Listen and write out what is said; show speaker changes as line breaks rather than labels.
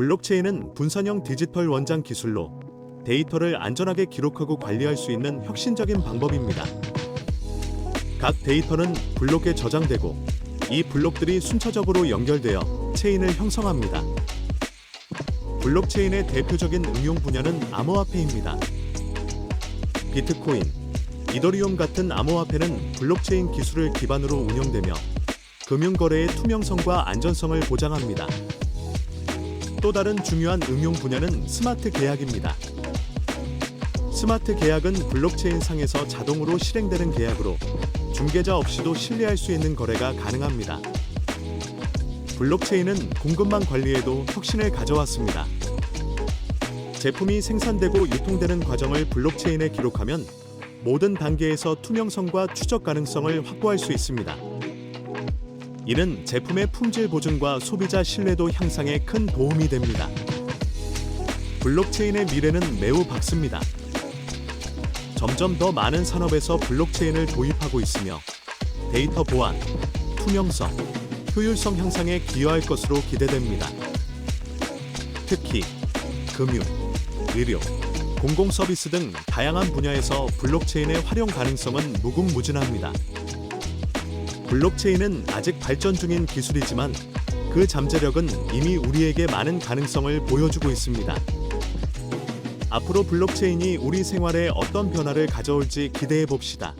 블록체인은 분산형 디지털 원장 기술로 데이터를 안전하게 기록하고 관리할 수 있는 혁신적인 방법입니다. 각 데이터는 블록에 저장되고 이 블록들이 순차적으로 연결되어 체인을 형성합니다. 블록체인의 대표적인 응용 분야는 암호화폐입니다. 비트코인, 이더리움 같은 암호화폐는 블록체인 기술을 기반으로 운영되며 금융거래의 투명성과 안전성을 보장합니다. 또 다른 중요한 응용 분야는 스마트 계약입니다. 스마트 계약은 블록체인 상에서 자동으로 실행되는 계약으로 중개자 없이도 신뢰할 수 있는 거래가 가능합니다. 블록체인은 공급망 관리에도 혁신을 가져왔습니다. 제품이 생산되고 유통되는 과정을 블록체인에 기록하면 모든 단계에서 투명성과 추적 가능성을 확보할 수 있습니다. 이는 제품의 품질 보증과 소비자 신뢰도 향상에 큰 도움이 됩니다. 블록체인의 미래는 매우 밝습니다. 점점 더 많은 산업에서 블록체인을 도입하고 있으며 데이터 보안, 투명성, 효율성 향상에 기여할 것으로 기대됩니다. 특히 금융, 의료, 공공 서비스 등 다양한 분야에서 블록체인의 활용 가능성은 무궁무진합니다. 블록체인은 아직 발전 중인 기술이지만 그 잠재력은 이미 우리에게 많은 가능성을 보여주고 있습니다. 앞으로 블록체인이 우리 생활에 어떤 변화를 가져올지 기대해 봅시다.